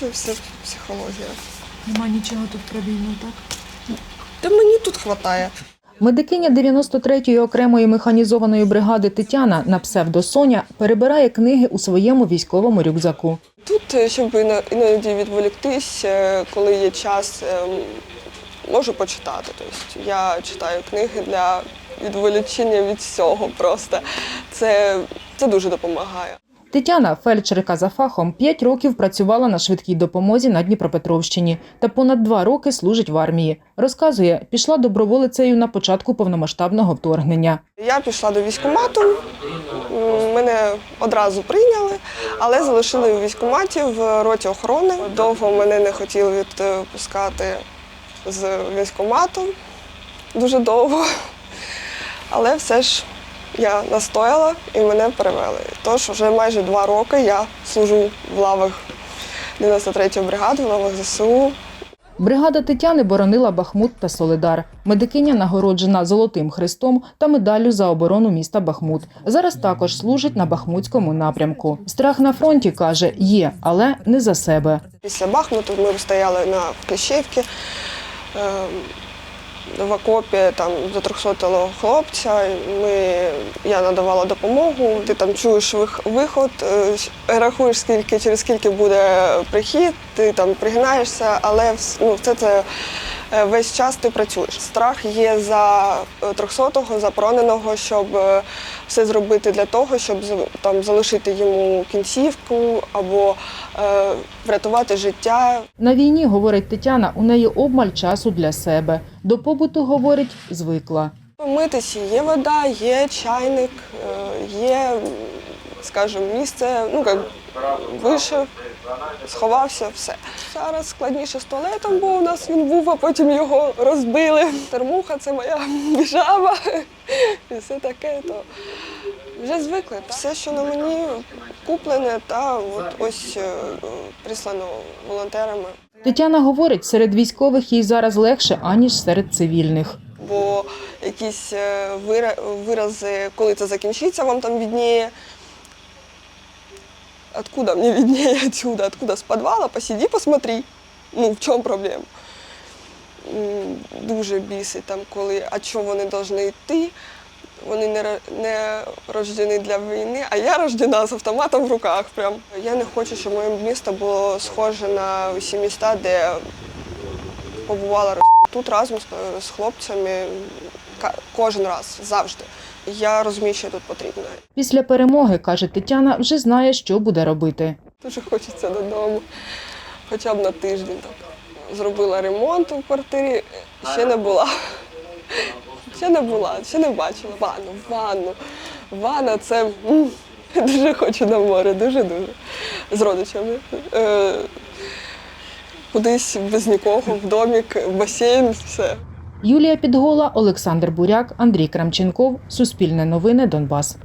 це все психологія. Нема нічого тут про війну, так? Та мені тут вистачає. Медикиня 93-ї окремої механізованої бригади Тетяна на псевдо Соня перебирає книги у своєму військовому рюкзаку. Тут, е, щоб іноді відволіктись, коли є час, е, можу почитати. Тобто я читаю книги для відволічення від всього просто. Це, це дуже допомагає. Тетяна, фельдшерка за фахом, 5 років працювала на швидкій допомозі на Дніпропетровщині та понад 2 роки служить в армії. Розказує, пішла доброволицею на початку повномасштабного вторгнення. Я пішла до військкомату, мене одразу прийняли, але залишили у військкоматі в роті охорони. Довго мене не хотіли відпускати з військкомату, дуже довго. Але все ж я настояла і мене перевели. Тож вже майже два роки я служу в лавах 93-ї бригади, в лавах ЗСУ. Бригада Тетяни боронила Бахмут та Солидар. Медикиня нагороджена Золотим Хрестом та медаллю за оборону міста Бахмут. Зараз також служить на Бахмутському напрямку. Страх на фронті каже, є, але не за себе. Після Бахмуту ми стояли на Кліщівці, е, в окопі там до 300 хлопця. Ми, я надавала допомогу. Ти там чуєш вих- виход, е, рахуєш, скільки, через скільки буде прихід, ти там пригинаєшся, але ну, все це весь час ти працюєш. Страх є за 300-го, за пораненого, щоб е, все зробити для того, щоб там залишити йому кінцівку або е, врятувати життє. На війні, говорить Тетяна, у неї обмаль часу для себе. До побуту, говорить, звикла. Митися є вода, є чайник, е, є, скажімо, місце, ну як вийшов, сховався, все. Зараз складніше з туалетом, бо у нас він був, а потім його розбили. Термуха це моя піжама і все таке. То вже звикли. Все, що на мені куплене, та от ось е, прислано волонтерами. Тетяна говорить, серед військових їй зараз легше, аніж серед цивільних. бо якісь е, вира- вирази, коли це закінчиться, вам там відніє. Откуда мне виднее отсюда? Откуда? С подвала? Посиди, посмотри. Ну, в чому проблема? Дуже бісить там, коли, а чого вони повинні йти? Вони не, не рождені для війни, а я рождена з автоматом в руках. Прям. Я не хочу, щоб моє місто було схоже на усі міста, де побувала Тут разом з, з хлопцями кожен раз, завжди. Я розумію, що тут потрібно. Після перемоги, каже Тетяна, вже знає, що буде робити. Дуже хочеться додому, хоча б на тиждень. Так. Зробила ремонт у квартирі, ще не була. Ще не була, ще не бачила. Ванну, ванну. Ванна це дуже хочу на море, дуже-дуже. З родичами. Кудись без нікого, в домік, в басейн, все. Юлія Підгола, Олександр Буряк, Андрій Крамченков. Суспільне новини Донбас.